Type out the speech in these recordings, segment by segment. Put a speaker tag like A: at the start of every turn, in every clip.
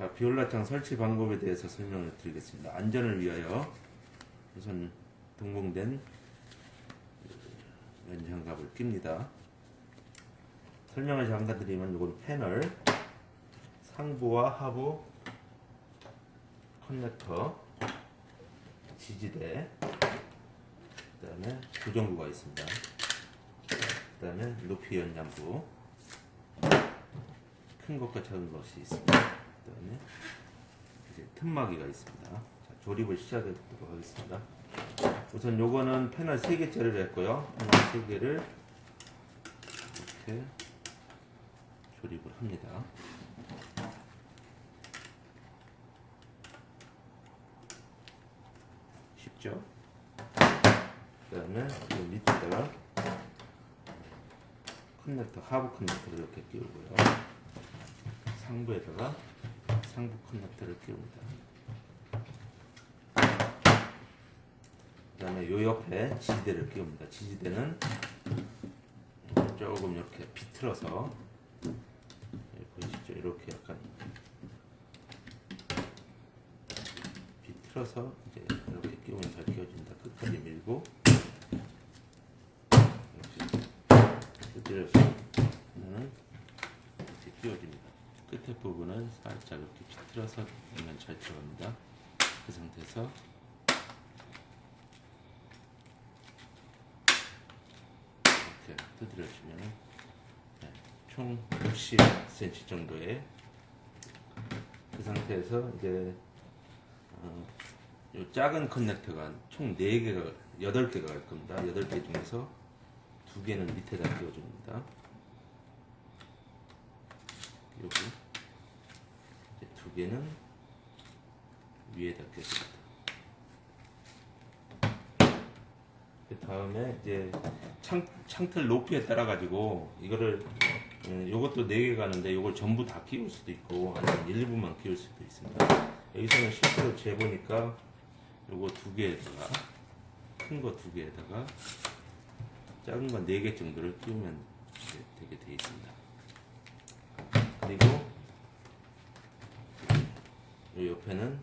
A: 자, 비올라창 설치 방법에 대해서 설명을 드리겠습니다. 안전을 위하여 우선 동봉된 연장갑을 낍니다. 설명을 잠깐 드리면 이건 패널, 상부와 하부 커넥터, 지지대, 그 다음에 고정부가 있습니다. 그 다음에 높이 연장부, 큰 것과 작은 것이 있습니다. 틈막이가 있습니다. 자, 조립을 시작하도록 하겠습니다. 우선 요거는 패널 3개짜리를 했고요. 패널 3개를 이렇게 조립을 합니다. 쉽죠? 그 다음에 이 밑에다가 커넥터, 하부 커넥터를 이렇게 끼우고요. 상부에다가 상부 커넥터를 끼웁니다. 그 다음에 요 옆에 지지대를 끼웁니다. 지지대는 조금 이렇게 비틀어서 예, 보이시죠? 이렇게 약간 비틀어서 이제 이렇게 끼우면 잘 끼워집니다. 끝까지 밀고 이렇게 두드려서 는 이렇게 끼워집니다. 끝에 살짝 이렇게 비틀어서 넣으면 잘 들어갑니다. 그 상태에서 이렇게 두드려주면 네, 총 60cm 정도의 그 상태에서 이제 어, 요 작은 커넥터가 총 4개가 8개가 갈 겁니다. 8개 중에서 2개는 밑에다 끼워줍니다. 그리 고 이제 2개는 위에다 끼워줍니다. 그 다음에 이제 창, 창틀 높이에 따라 가지고 이거를 음, 요것도 4개 가는데 요걸 전부 다 끼울 수도 있고 아니면 일부만 끼울 수도 있습니다. 여기서는 실제로 재보니까 요거 두 개에다가 큰 거 두 개에다가 작은 거네개 정도를 끼우면 되게 되어 있습니다. 그리고 요 옆에는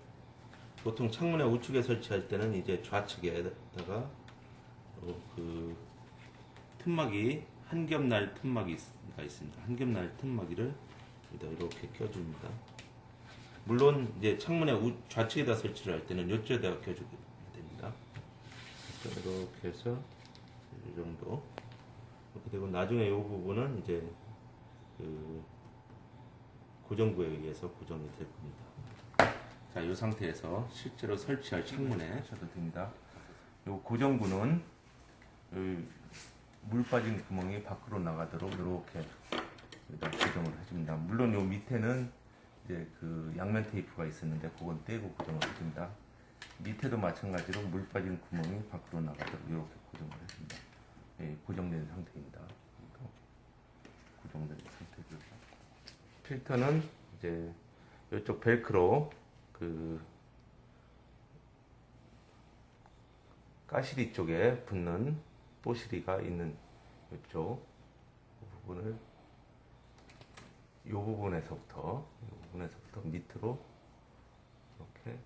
A: 보통 창문의 우측에 설치할 때는 이제 좌측에다가 어, 그 틈막이 한 겹날 틈막이가 있습니다. 한 겹날 틈막이를 이렇게 껴줍니다. 물론 이제 창문의 우- 좌측에다 설치를 할 때는 이쪽에다가 껴주게 됩니다. 이렇게 해서 이 정도 이렇게 되고 나중에 이 부분은 이제 그 고정구에 의해서 고정이 될 겁니다. 자, 이 상태에서 실제로 설치할 창문에 쳐도 됩니다. 이 고정구는 이물 빠진 구멍이 밖으로 나가도록 이렇게 고정을 해줍니다. 물론 요 밑에는 이제 그 양면 테이프가 있었는데 그건 떼고 고정을 해줍니다. 밑에도 마찬가지로 물 빠진 구멍이 밖으로 나가도록 이렇게 고정을 해줍니다. 예, 고정된 상태입니다. 고정된 상태고요. 필터는 이제 이쪽 벨크로 그 까시리 쪽에 붙는 뽀시리가 있는 이쪽 그 부분을 이 부분에서부터 이 부분에서부터 밑으로 이렇게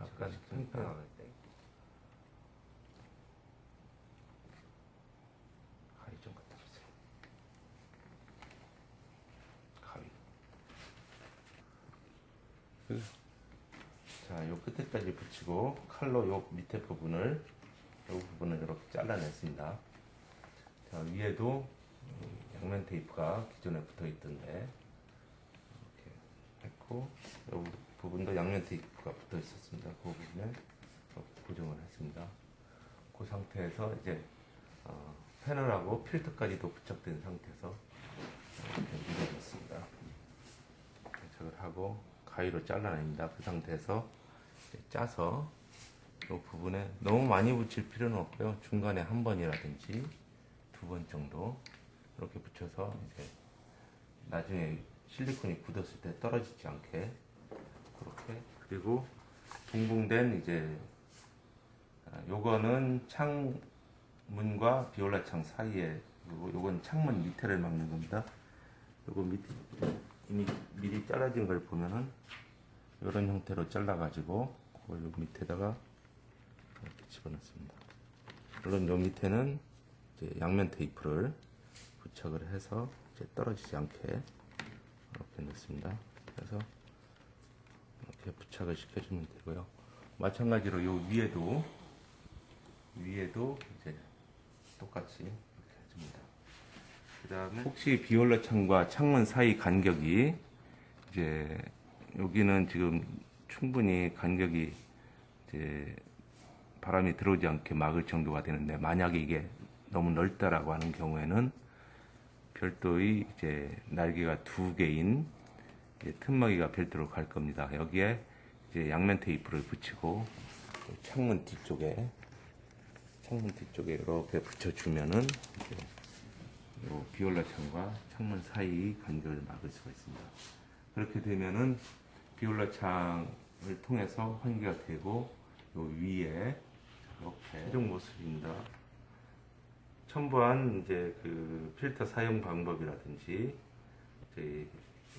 A: 약간 팽팽하게 가위 좀 갖다 주세요. 가위. 자, 요 끝에까지 붙이고 칼로 요 밑에 부분을 요 부분을 이렇게 잘라냈습니다. 자, 위에도 음, 양면 테이프가 기존에 붙어 있던데 이렇게 했고 요 부분도 양면 테이프가 붙어 있었습니다. 그 이렇게 고정을 했습니다. 그 상태에서 이제 어, 패널하고 필터까지도 부착된 상태에서 이렇게 밀어줬습니다. 부착을 하고 가위로 잘라냅니다. 그 상태에서 짜서 이 부분에 너무 많이 붙일 필요는 없고요. 중간에 한 번이라든지 두 번 정도 이렇게 붙여서 이제 나중에 실리콘이 굳었을 때 떨어지지 않게 그렇게 그리고 동봉된 이제 아, 요거는 창문과 비올라 창 사이에 요거 요건 창문 밑에를 막는 겁니다. 요거 밑에 이미 미리 잘라진 걸 보면은 이런 형태로 잘라가지고 그걸 요 밑에다가 이렇게 집어넣습니다. 물론 요 밑에는 양면 테이프를 부착을 해서 이제 떨어지지 않게 이렇게 넣습니다. 그래서 이렇게 부착을 시켜주면 되고요. 마찬가지로 요 위에도 위에도 이제 똑같이 이렇게 해줍니다. 그 다음에 혹시 비올라 창과 창문 사이 간격이 이제 여기는 지금 충분히 간격이 이제 바람이 들어오지 않게 막을 정도가 되는데 만약에 이게 너무 넓다라고 하는 경우에는 별도의 이제 날개가 두 개인 틈막이가 별도로 갈 겁니다. 여기에 이제 양면 테이프를 붙이고 창문 뒤쪽에 창문 뒤쪽에 이렇게 붙여주면은 비올라 창과 창문 사이 간격을 막을 수가 있습니다. 그렇게 되면은 비올라 창을 통해서 환기가 되고 요 위에 이렇게 최종 모습입니다. 첨부한 이제 그 필터 사용 방법이라든지 저희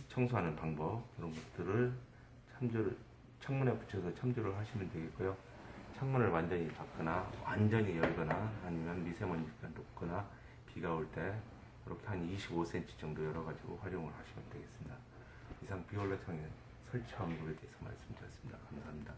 A: 청소하는 방법 이런 것들을 참조를 창문에 붙여서 참조를 하시면 되겠고요. 창문을 완전히 닫거나 완전히 열거나 아니면 미세먼지가 높거나 비가 올 때 이렇게 한 25cm 정도 열어가지고 활용을 하시면 되겠습니다. 이상 비올라 창의 설치 방법에 대해서 말씀드렸습니다. 감사합니다.